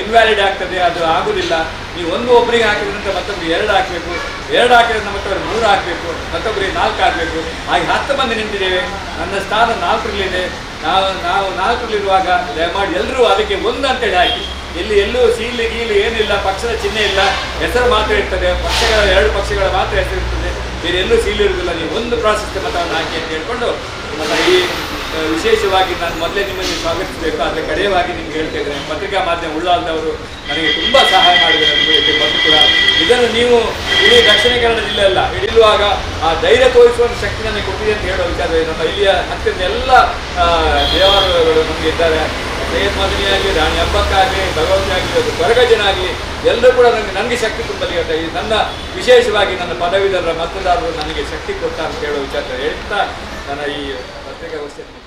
ಇನ್ವ್ಯಾಲಿಡ್ ಆಗ್ತದೆ, ಅದು ಆಗುದಿಲ್ಲ. ನೀವು ಒಂದು ಒಬ್ಬರಿಗೆ ಹಾಕಿದ್ರಂತ ಮತ್ತೊಬ್ಬರಿಗೆ ಎರಡು ಹಾಕಬೇಕು. ಎರಡು ಹಾಕಿದ್ರೆ ಮತ್ತೊಬ್ಬರಿಗೆ ಮೂರು ಹಾಕಬೇಕು. ಮತ್ತೊಬ್ಬರಿಗೆ ನಾಲ್ಕು ಹಾಕಬೇಕು. ಹಾಗೆ ಹತ್ತು ಮಂದಿ ನಿಂತಿದ್ದೇವೆ. ನನ್ನ ಸ್ಥಾನ ನಾಲ್ಕರಲ್ಲಿದೆ. ನಾವು ನಾವು ನಾಲ್ಕರಲ್ಲಿರುವಾಗ ದಯಮಾಡಿ ಎಲ್ಲರೂ ಅದಕ್ಕೆ ಒಂದು ಅಂತೇಳಿ ಹಾಕಿ. ಇಲ್ಲಿ ಎಲ್ಲೂ ಸೀಲಿ ಗೀಲಿ ಏನಿಲ್ಲ, ಪಕ್ಷದ ಚಿಹ್ನೆ ಇಲ್ಲ. ಹೆಸರು ಮಾತ್ರ ಇರ್ತದೆ. ಪಕ್ಷಗಳ, ಎರಡು ಪಕ್ಷಗಳ ಮಾತ್ರ ಹೆಸರು ಇರ್ತದೆ. ಬೇರೆ ಎಲ್ಲೂ ಸೀಲು ಇರುವುದಿಲ್ಲ. ನೀವು ಒಂದು ಪ್ರಾಶಸ್ತ್ಯ ಮತವನ್ನು ಹಾಕಿ ಅಂತ ಹೇಳ್ಕೊಂಡು ಮತ್ತು ಈ ವಿಶೇಷವಾಗಿ ನಾನು ಮೊದಲೇ ನಿಮ್ಮನ್ನು ಸ್ವಾಗತಿಸಬೇಕು, ಆದರೆ ಕಡೆಯವಾಗಿ ನಿಮ್ಗೆ ಹೇಳ್ತಾ ಇದ್ದೇನೆ. ಪತ್ರಿಕಾ ಮಾಧ್ಯಮ ಉಳ್ಳಾಲ್ದವರು ನನಗೆ ತುಂಬ ಸಹಾಯ ಮಾಡಿದ್ದಾರೆ ಅಂತ ಮತ್ತು ಕೂಡ. ಇದನ್ನು ನೀವು ಇಡೀ ದಕ್ಷಿಣ ಕನ್ನಡ ಜಿಲ್ಲೆ ಅಲ್ಲ ಹಿಡಿಯುವಾಗ ಆ ಧೈರ್ಯ ತೋರಿಸುವ ಶಕ್ತಿ ನನಗೆ ಕೊಟ್ಟಿದೆ ಅಂತ ಹೇಳೋ ವಿಚಾರ ನಮ್ಮ ಇಲ್ಲಿಯ ಹತ್ತಿರದ ಎಲ್ಲ ದೇವಾಲಯಗಳು ನಮಗೆ ಇದ್ದಾರೆ. ಸೈಯದ್ ಮದನಿ ಆಗಲಿ, ರಾಣಿ ಹಬ್ಬಕ್ಕಾಗಲಿ ಭಗವಂತ ಆಗಲಿ, ಅದು ಕೊರಗಜನ ಆಗಲಿ, ಎಲ್ಲರೂ ಕೂಡ ನನಗೆ ನನಗೆ ಶಕ್ತಿ ತುಂಬಲಿ ಅಂತ ಈ ನನ್ನ ವಿಶೇಷವಾಗಿ ನನ್ನ ಪದವೀಧರ ಮತದಾರರು ನನಗೆ ಶಕ್ತಿ ಕೊಡ್ತಾರೆ ಅಂತ ಹೇಳೋ ವಿಚಾರ ಹೇಳ್ತಾ ನನ್ನ ಈ ಪತ್ರಿಕಾ ಮುಕ್ತಾಯ